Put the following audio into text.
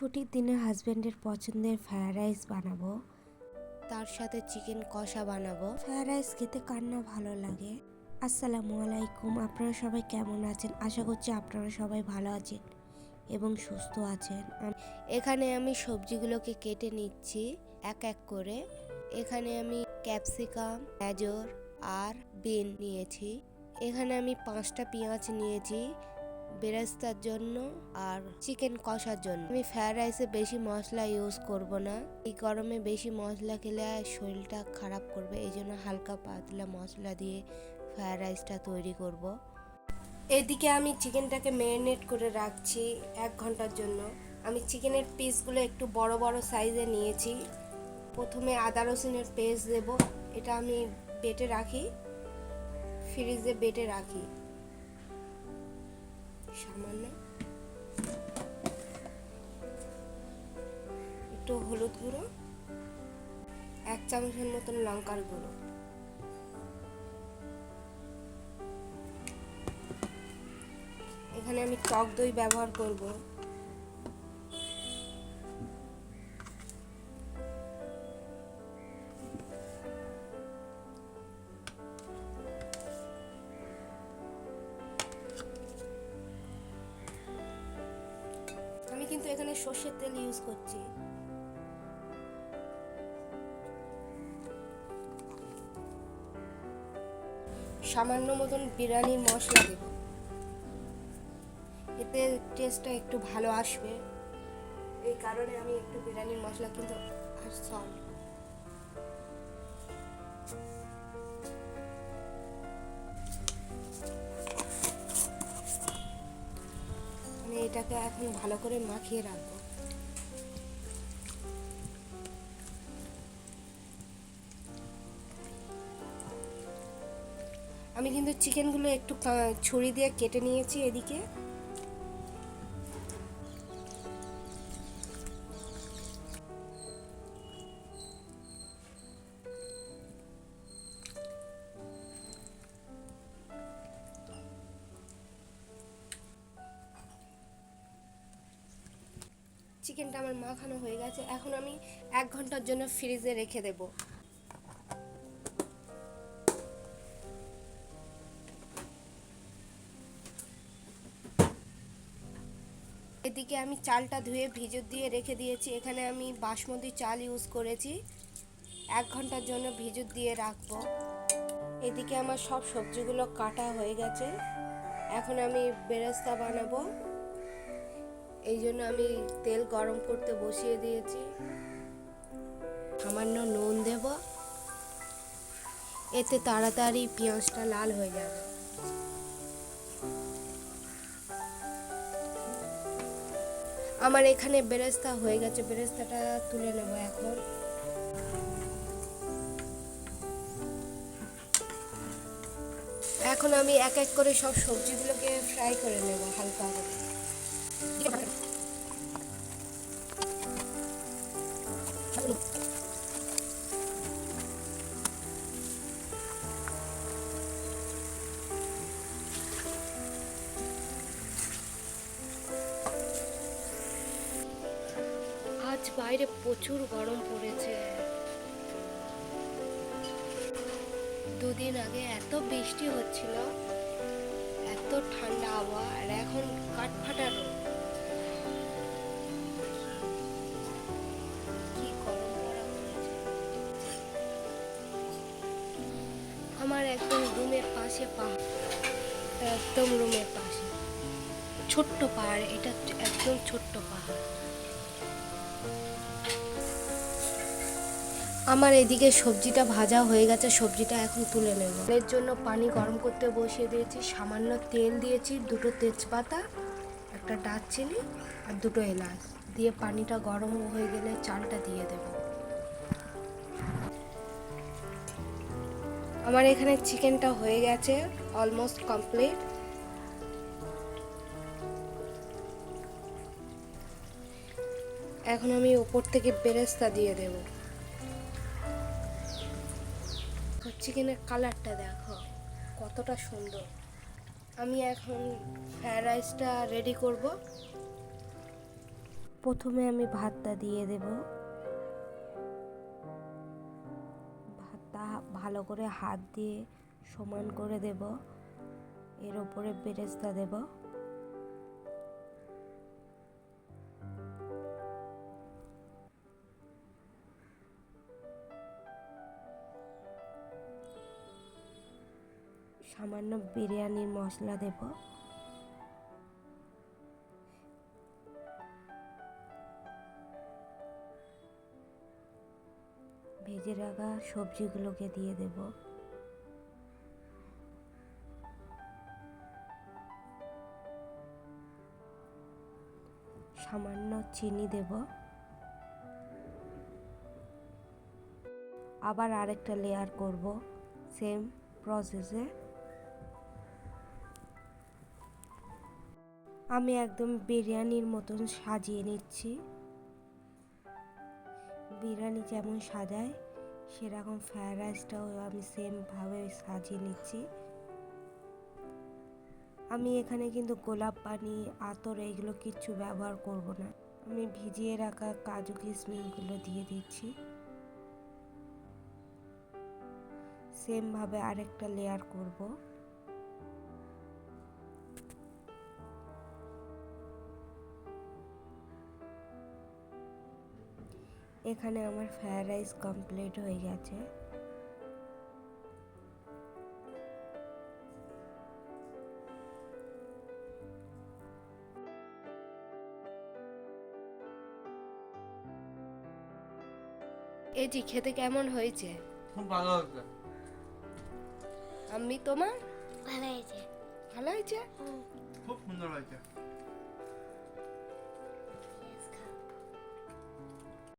ছুটির দিনে হাজব্যান্ডের পছন্দের ফ্রায়েড রাইস বানাবো। তার সাথে চিকেন কষা বানাবো। ফ্রায়েড রাইস খেতে কার না ভালো লাগে? আসসালামু আলাইকুম, আপনারা সবাই কেমন আছেন? আশা করছি আপনারা সবাই ভালো আছেন এবং সুস্থ আছেন। এখানে আমি সবজিগুলোকে কেটে নিচ্ছি এক এক করে। এখানে আমি ক্যাপসিকাম গাজর আর বিন নিয়েছি। এখানে আমি পাঁচটা পেঁয়াজ নিয়েছি। বেরেস্তার জন্য আর চিকেন কষার জন্য। আমি ফ্রায়েড রাইসে বেশি মশলা ইউজ করব না। এই গরমে বেশি মশলা খেলে শরীরটা খারাপ করবে। এই জন্য হালকা পাতলা মশলা দিয়ে ফ্রায়েড রাইসটা তৈরি করব। এদিকে আমি চিকেনটাকে ম্যারিনেট করে রাখছি এক ঘণ্টার জন্য। আমি চিকেনের পিসগুলো একটু বড় বড় সাইজে নিয়েছি। প্রথমে আদা রসুনের পেস্ট দেব। এটা আমি বেটে রাখি। ফ্রিজে বেটে রাখি। সামান্য। একটু হলুদ গুঁড়ো, এক চামচের মতন লঙ্কার গুঁড়ো। এখানে আমি টক দই ব্যবহার করব। এখানে সর্ষের তেল ইউজ করছি। সামান্য মতন বিরিয়ানির মশলা দেব। এতে টেস্টটা একটু ভালো আসবে। এই কারণে আমি একটু বিরিয়ানির মশলা কিন্তু আর সল্ট এটাকে এখন ভালো করে মাখিয়ে রাখব। আমি কিন্তু চিকেনগুলো একটু ছুরি দিয়ে কেটে নিয়েছি এদিকে। চিকেনটা আমার মাখানো হয়ে গেছে, এখন আমি এক ঘণ্টার জন্য ফ্রিজে রেখে দেবো। এদিকে আমি চালটা ধুয়ে ভিজত দিয়ে রেখে দিয়েছি, এখানে আমি বাসমতি চাল ইউজ করেছি, এক ঘণ্টার জন্য ভিজত দিয়ে রাখব। এদিকে আমার সব সবজিগুলো কাটা হয়ে গেছে, এখন আমি বেরেস্তা বানাবো। এই জন্য আমি তেল গরম করতে বসিয়ে দিয়েছি। সামান্য নুন দেব। এতে তাড়াতাড়ি পেঁয়াজটা লাল হয়ে যাবে। আমার এখানে বেরেস্তা হয়ে গেছে। বেরেস্তাটা তুলে নেব এখন। এখন আমি এক এক করে সব সবজিগুলোকে ফ্রাই করে নেব হালকা করে। আজ বাইরে প্রচুর গরম পড়েছে। দুদিন আগে এত বৃষ্টি হচ্ছিল, এত ঠান্ডা আবহাওয়া, আর এখন কাঠফাটা রোদ আমার একদম রুমের পাশে পাহাড় একদম রুমের পাশে। ছোট্ট পাহাড়, এটা একদম ছোট্ট পাহাড়। আমার এদিকে সবজিটা ভাজা হয়ে গেছে, সবজিটা এখন তুলে নেব। এর জন্য পানি গরম করতে বসিয়ে দিয়েছি, সামান্য তেল দিয়েছি, দুটো তেজপাতা, একটা দারচিনি আর দুটো এলাচ। দিয়ে পানিটা গরম হয়ে গেলে চালটা দিয়ে দেব। আমার এখানে চিকেনটা হয়ে গেছে অলমোস্ট কমপ্লিট এখন আমি উপর থেকে বেরেস্তা দিয়ে দেবো। চিকেনের কালারটা দেখো, কতটা সুন্দর। আমি এখন ফ্রায়েড রাইসটা রেডি করব। প্রথমে আমি ভাতটা দিয়ে দেব। ভাতটা ভালো করে হাত দিয়ে সমান করে দেব। এর ওপরে বেরেস্তা দেব। সামান্য বিরিয়ানির মশলা দেব। ভেজে রাখা সবজিগুলোকে দিয়ে দেব। সামান্য চিনি দেব। আবার আরেকটা লেয়ার করব সেম প্রসেসে আমি একদম বিরিয়ানির মতন সাজিয়ে নিচ্ছি। বিরিয়ানি যেমন সাজায়, সেরকম ফ্রায়েড রাইসটাও আমি সেমভাবে সাজিয়ে নিচ্ছি। আমি এখানে কিন্তু গোলাপ পানি, আতর এইগুলো কিচ্ছু ব্যবহার করব না। আমি ভিজিয়ে রাখা কাজু কিশমিশগুলো দিয়ে দিচ্ছি। সেমভাবে আরেকটা লেয়ার করব। এখানে আমার ফ্রায়েড রাইস কমপ্লিট হয়ে গেছে। এই জি খেতে কেমন হয়েছে? খুব ভালো হয়েছে। আমি তোমার? ভালো হয়েছে। ভালো হয়েছে? খুব সুন্দর হয়েছে।